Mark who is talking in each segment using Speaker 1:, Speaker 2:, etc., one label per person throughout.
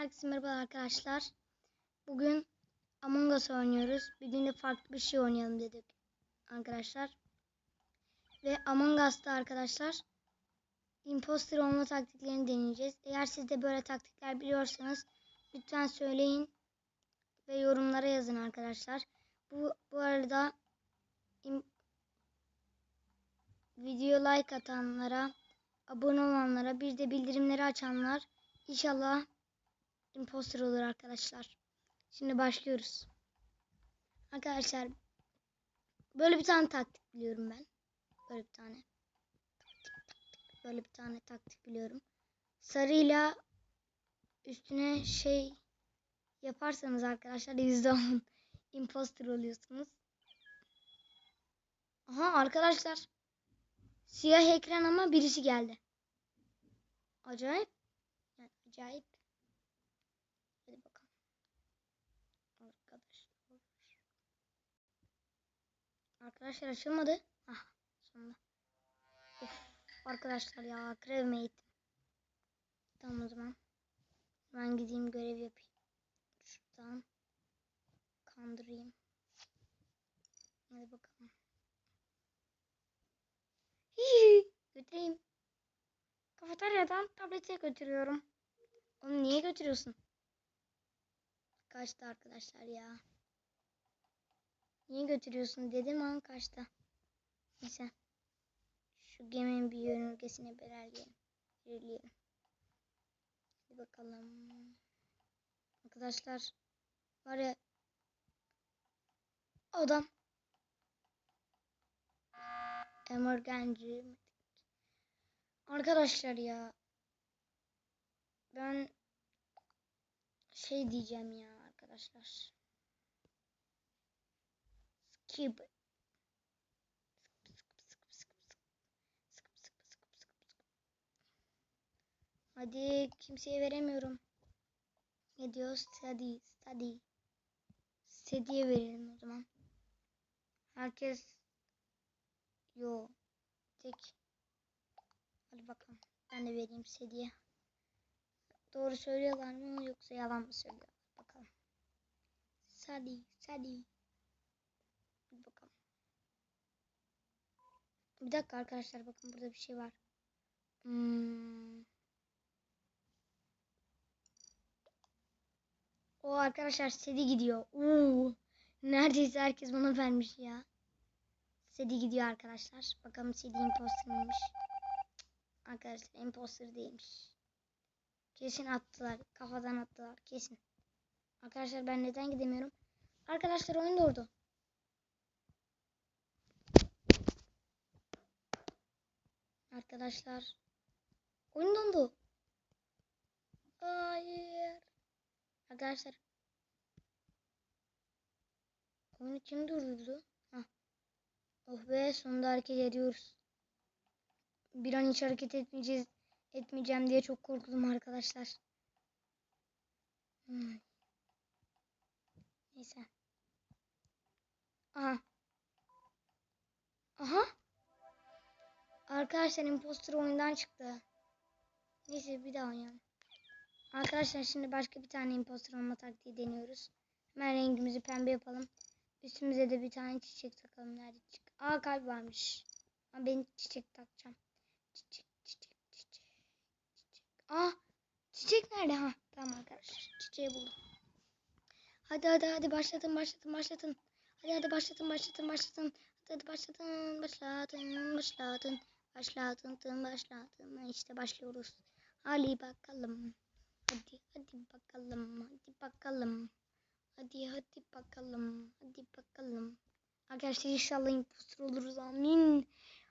Speaker 1: Herkese merhaba arkadaşlar. Bugün Among Us oynuyoruz. Bir gün de farklı bir şey oynayalım dedik arkadaşlar. Ve Among Us'ta arkadaşlar imposter olma taktiklerini deneyeceğiz. Eğer siz de böyle taktikler biliyorsanız lütfen söyleyin ve yorumlara yazın arkadaşlar. Bu bu arada video like atanlara, abone olanlara, bir de bildirimleri açanlar inşallah imposter olur arkadaşlar. Şimdi başlıyoruz. Arkadaşlar böyle bir tane taktik biliyorum ben. Böyle bir tane. Böyle bir tane taktik biliyorum. Sarıyla üstüne şey yaparsanız arkadaşlar %10 imposter oluyorsunuz. Aha arkadaşlar. Siyah ekran ama birisi geldi. Acayip. Acayip. Hadi bakalım. Arkadaşlar. Arkadaşlar açılmadı. Ah sonunda. Of, arkadaşlar ya krevime gittim. Tamam o zaman. Ben gideyim görev yapayım. Şuradan kandırayım. Hadi bakalım. Hihi, götüreyim. Kafeteryadan tablete götürüyorum. Onu niye götürüyorsun? Kaçtı arkadaşlar ya. Niye götürüyorsun dedim an kaçtı. Neyse. Şu geminin bir yörüngesine belirleyelim. Belirleyelim. Hadi bakalım. Arkadaşlar var ya adam emergenci Arkadaşlar ya ben şey diyeceğim ya arkadaşlar. Skip. Hadi kimseye veremiyorum. Ne diyor? Study, study. Study'ye verelim o zaman. Herkes yo tek. Hadi bakalım. Ben de vereyim Study'ye. Doğru söylüyorlar mı yoksa yalan mı söylüyorlar? Bakalım. Study, study. Hadi bakalım. Bir dakika arkadaşlar bakın burada bir şey var. Hmm. O arkadaşlar Sedi gidiyor. Uuu. Neredeyse herkes bana vermiş ya. Sedi gidiyor arkadaşlar. Bakalım Sedi impostermiş. Arkadaşlar imposter değilmiş. Kesin attılar. Kafadan attılar. Kesin. Arkadaşlar ben neden gidemiyorum? Arkadaşlar oyun durdu. Arkadaşlar. Oyun dondu. Hayır. Arkadaşlar. Oyunu kim durdurdu? Hah. Oh be sonunda hareket ediyoruz. Bir an hiç hareket etmeyeceğiz, etmeyeceğim diye çok korktum arkadaşlar. Hmm. Neyse. Aha. Aha. Arkadaşlar imposter oyundan çıktı. Neyse bir daha oynayalım. Arkadaşlar şimdi başka bir tane imposter olma taktiği deniyoruz. Hemen rengimizi pembe yapalım. Üstümüze de bir tane çiçek takalım. Nerede çiçek? Aa kalp varmış. Ama ben çiçek takacağım. Çiçek, çiçek, çiçek, çiçek. Aa çiçek nerede? Ha tamam arkadaşlar. Çiçeği buldum. Hadi hadi hadi başlatın başlatın başlatın. Hadi hadi başlatın başlatın başlatın. Hadi hadi başlatın başlatın başlatın. Başlatın tın başlatın. İşte başlıyoruz. Hadi bakalım. Hadi hadi bakalım. Hadi bakalım. Hadi hadi bakalım. Hadi bakalım. Arkadaşlar inşallah impostor oluruz. Amin.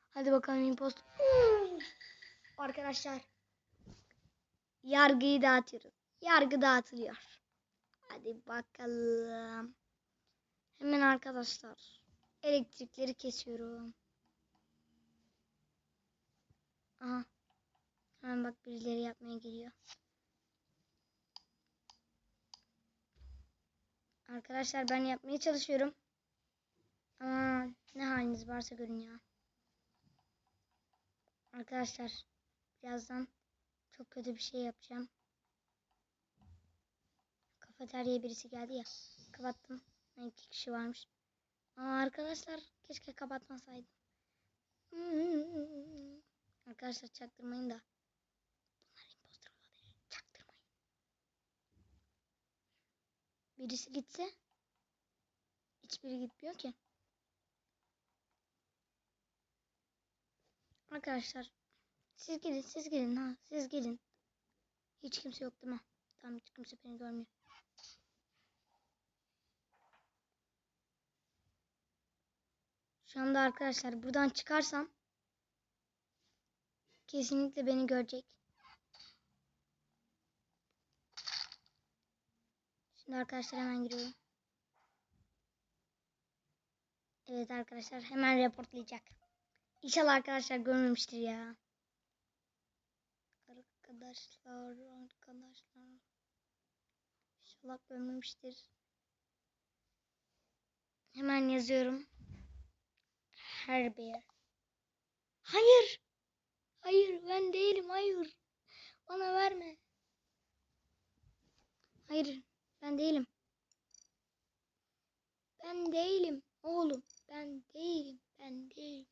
Speaker 1: Hadi bakalım impostor. Arkadaşlar. Yargıyı dağıtıyoruz. Yargı dağıtılıyor. Hadi bakalım. Hemen arkadaşlar. Elektrikleri kesiyorum. Aha. Hemen bak birileri yapmaya geliyor. Arkadaşlar ben yapmaya çalışıyorum. Ama ne haliniz varsa görün ya. Arkadaşlar birazdan çok kötü bir şey yapacağım. Kafeteryaya birisi geldi ya. Kapattım. Ha, İki kişi varmış. Aa, arkadaşlar keşke kapatmasaydım. Arkadaşlar çaktırmayın da. Bunlar impostor olabilir. Çaktırmayın. Birisi gitse hiçbiri gitmiyor ki. Arkadaşlar siz gidin siz gidin ha siz gidin. Hiç kimse yok değil mi? Tamam hiç kimse beni görmüyor. Şu anda arkadaşlar buradan çıkarsam kesinlikle beni görecek. Şimdi arkadaşlar hemen giriyorum. Evet arkadaşlar hemen reportlayacak. İnşallah arkadaşlar görmemiştir ya. Arkadaşlar, arkadaşlar. İnşallah görmemiştir. Hemen yazıyorum. Her bir. Hayır. Hayır ben değilim hayır. Bana verme. Hayır ben değilim. Ben değilim oğlum. Ben değilim. Ben değilim.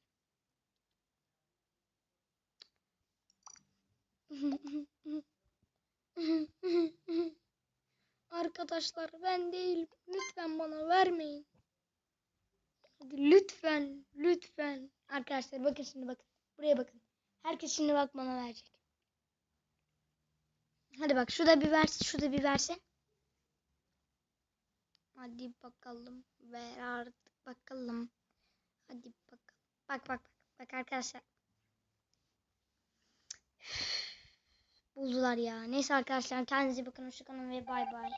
Speaker 1: Arkadaşlar ben değilim. Lütfen bana vermeyin. Lütfen, lütfen. Arkadaşlar bakın şimdi bakın. Buraya bakın. Herkes şimdi bak bana verecek. Hadi bak şurada bir versin, şurada bir versin. Hadi bakalım. Ver artık bakalım. Hadi bakalım. Bak bak bak. Bak arkadaşlar. Buldular ya. Neyse arkadaşlar kendinize bakın. Hoşçakalın ve bay bay.